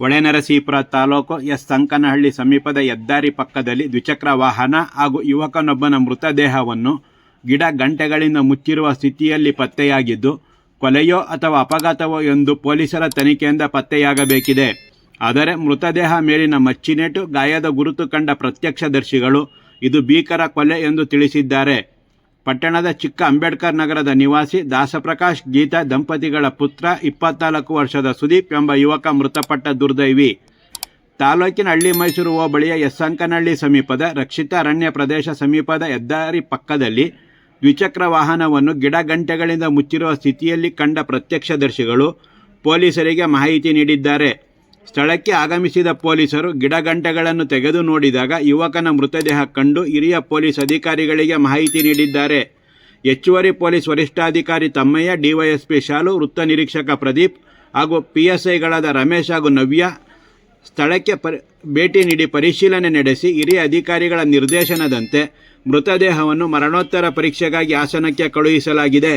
Holenarasipura taluk S. ಸಂಕನಹಳ್ಳಿ ಸಮೀಪದ ಹೆದ್ದಾರಿ ಪಕ್ಕದಲ್ಲಿ ದ್ವಿಚಕ್ರ ವಾಹನ ಹಾಗೂ ಯುವಕನೊಬ್ಬನ ಮೃತದೇಹವನ್ನು ಗಿಡ ಗಂಟೆಗಳಿಂದ ಮುಚ್ಚಿರುವ ಸ್ಥಿತಿಯಲ್ಲಿ ಪತ್ತೆಯಾಗಿದ್ದು, ಕೊಲೆಯೋ ಅಥವಾ ಅಪಘಾತವೋ ಎಂದು ಪೊಲೀಸರ ತನಿಖೆಯಿಂದ ಪತ್ತೆಯಾಗಬೇಕಿದೆ. ಆದರೆ ಮೃತದೇಹ ಮೇಲಿನ ಮಚ್ಚಿನೇಟು ಗಾಯದ ಗುರುತು ಕಂಡ ಪ್ರತ್ಯಕ್ಷದರ್ಶಿಗಳು, ಇದು ಭೀಕರ ಕೊಲೆ ಎಂದು ತಿಳಿಸಿದ್ದಾರೆ. ಪಟ್ಟಣದ ಚಿಕ್ಕ ಅಂಬೇಡ್ಕರ್ ನಗರದ ನಿವಾಸಿ ದಾಸಪ್ರಕಾಶ್ ಗೀತಾ ದಂಪತಿಗಳ ಪುತ್ರ ಇಪ್ಪತ್ನಾಲ್ಕು ವರ್ಷದ ಸುದೀಪ್ ಎಂಬ ಯುವಕ ಮೃತಪಟ್ಟ ದುರ್ದೈವಿ. ತಾಲೂಕಿನ ಹಳ್ಳಿ ಮೈಸೂರು ಹೋಬಳಿಯ ಯಸ್ಸಂಕನಹಳ್ಳಿ ಸಮೀಪದ ರಕ್ಷಿತ ಅರಣ್ಯ ಪ್ರದೇಶ ಸಮೀಪದ ಹೆದ್ದಾರಿ ಪಕ್ಕದಲ್ಲಿ ದ್ವಿಚಕ್ರ ವಾಹನವನ್ನು ಗಿಡ ಗಂಟೆಗಳಿಂದ ಮುಚ್ಚಿರುವ ಸ್ಥಿತಿಯಲ್ಲಿ ಕಂಡ ಪ್ರತ್ಯಕ್ಷದರ್ಶಿಗಳು ಪೊಲೀಸರಿಗೆ ಮಾಹಿತಿ ನೀಡಿದ್ದಾರೆ. ಸ್ಥಳಕ್ಕೆ ಆಗಮಿಸಿದ ಪೊಲೀಸರು ಗಿಡಗಂಟೆಗಳನ್ನು ತೆಗೆದು ನೋಡಿದಾಗ ಯುವಕನ ಮೃತದೇಹ ಕಂಡು ಹಿರಿಯ ಪೊಲೀಸ್ ಅಧಿಕಾರಿಗಳಿಗೆ ಮಾಹಿತಿ ನೀಡಿದ್ದಾರೆ. ಹೆಚ್ಚುವರಿ ಪೊಲೀಸ್ ವರಿಷ್ಠಾಧಿಕಾರಿ ತಮ್ಮಯ್ಯ, ಡಿವೈಎಸ್ಪಿ ಶಾಲು, ವೃತ್ತ ನಿರೀಕ್ಷಕ ಪ್ರದೀಪ್ ಹಾಗೂ ಪಿಎಸ್ಐಗಳಾದ ರಮೇಶ್ ಹಾಗೂ ನವ್ಯ ಸ್ಥಳಕ್ಕೆ ಪರಿ, ಭೇಟಿ ನೀಡಿ ಪರಿಶೀಲನೆ ನಡೆಸಿ ಹಿರಿಯ ಅಧಿಕಾರಿಗಳ ನಿರ್ದೇಶನದಂತೆ ಮೃತದೇಹವನ್ನು ಮರಣೋತ್ತರ ಪರೀಕ್ಷೆಗಾಗಿ ಹಾಸನಕ್ಕೆ ಕಳುಹಿಸಲಾಗಿದೆ.